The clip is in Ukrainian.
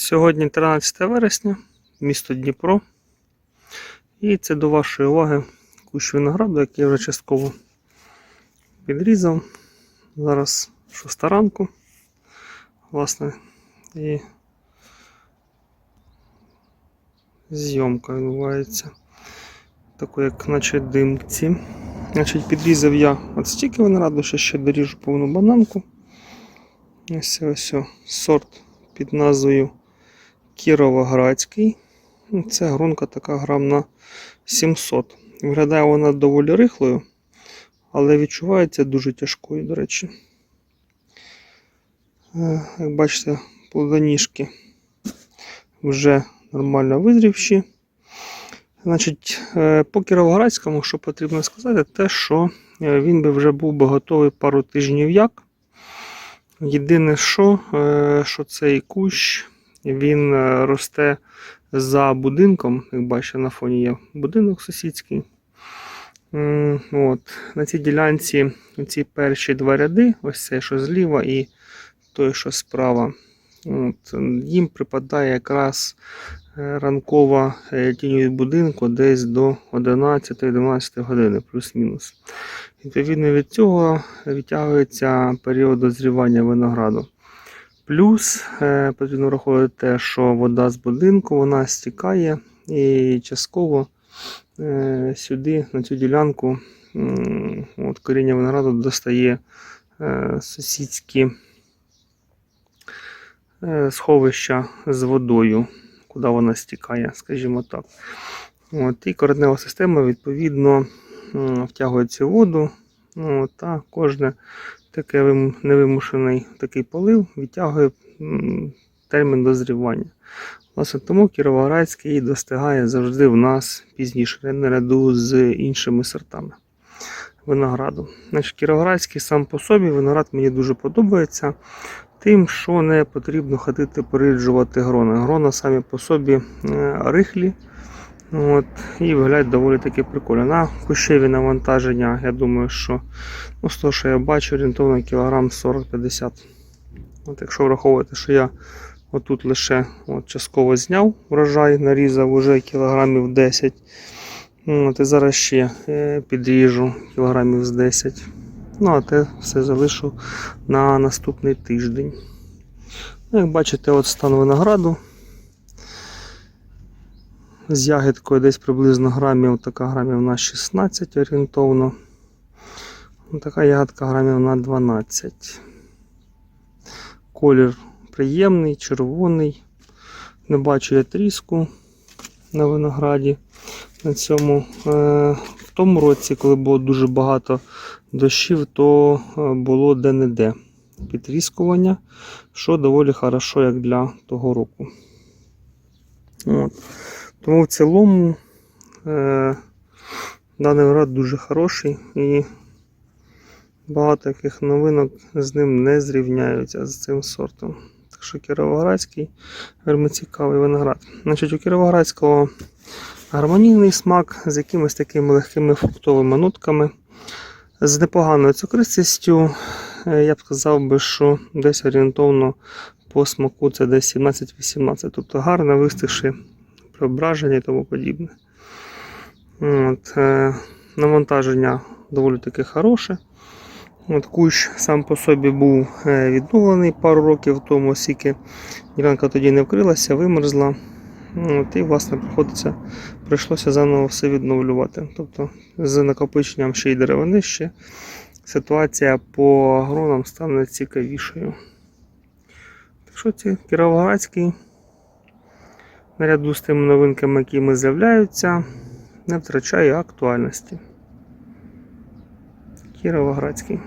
Сьогодні 13 вересня, місто Дніпро. І це до вашої уваги кущ винограду, який я вже частково підрізав. Зараз 6 ранку. Власне, і зйомка відбувається. Таку, як наче димці. Значить, підрізав я от стільки винограду, що ще доріжу повну бананку. Ось ось сорт під назвою Кіровоградський. Це грунка така грам на 700. Виглядає вона доволі рихлою, але відчувається дуже тяжкою, до речі. Е, Як бачите, плодоніжки вже нормально визрівші. Значить, е, по Кіровоградському, що потрібно сказати, те, що е, він би вже був би готовий пару тижнів як. Єдине, що, що цей кущ він е, росте за будинком. Як бачите, на фоні є будинок сусідський. От. На цій ділянці ці перші два ряди, ось цей, що зліва, і той, що справа. От. Їм припадає якраз е, ранкова е, тінь від будинку десь до 11-12 години, плюс-мінус. Відповідно від цього відтягується період дозрівання винограду. Плюс е, потрібно враховувати те, що вода з будинку вона стікає і частково е, сюди, на цю ділянку, от коріння винограду достає е, сусідські сховища з водою, куди вона стікає, скажімо так. От, і коренева система відповідно втягує цю воду. Ну, та кожне таке невимушений такий полив відтягує термін дозрівання. Власне, тому Кіровоградський достигає завжди в нас пізніше, наряду з іншими сортами винограду. Значить, Кіровоградський сам по собі виноград мені дуже подобається. Тим, що не потрібно ходити переїджувати грона. Грона самі по собі е, рихлі. От, і виглядають доволі таки прикольно. На кущеві навантаження, я думаю, що ну, з того, що я бачу, орієнтовно кілограм 40-50. От, якщо враховувати, що я отут лише от, частково зняв врожай, нарізав уже кілограмів 10. От, і зараз ще е, підріжу кілограмів з 10. Ну, а те все залишу на наступний тиждень. Ну, як бачите, от стан винограду. З ягідкою десь приблизно грамів, така грамів на 16 орієнтовно. Ну, Така ягодка грамів на 12. Колір приємний, червоний. Не бачу я тріску на винограді. На цьому. Е, В тому році, коли було дуже багато дощів, то е, було де-не-де підрізкування, що доволі хорошо, як для того року. От. Тому в цілому е, даний виноград дуже хороший і багато яких новинок з ним не зрівняються з цим сортом. Так що Кіровоградський цікавий виноград. Значить, у Кіровоградського гармонійний смак з якимись такими легкими фруктовими нотками, з непоганою цукристістю. Е, Я б сказав би, що десь орієнтовно по смаку це десь 17-18, тобто гарно вистигши преображення і тому подібне. От, е, навантаження доволі таки хороше. От Кущ сам по собі був е, відновлений пару років тому, оскільки ділянка тоді не вкрилася, вимерзла. От, і, власне, приходиться, прийшлося заново все відновлювати. Тобто з накопиченням ще й деревини ще ситуація по агронам стане цікавішою. Так що це Кіровоградський наряду з тими новинками, які з'являються, не втрачає актуальності. Кіровоградський.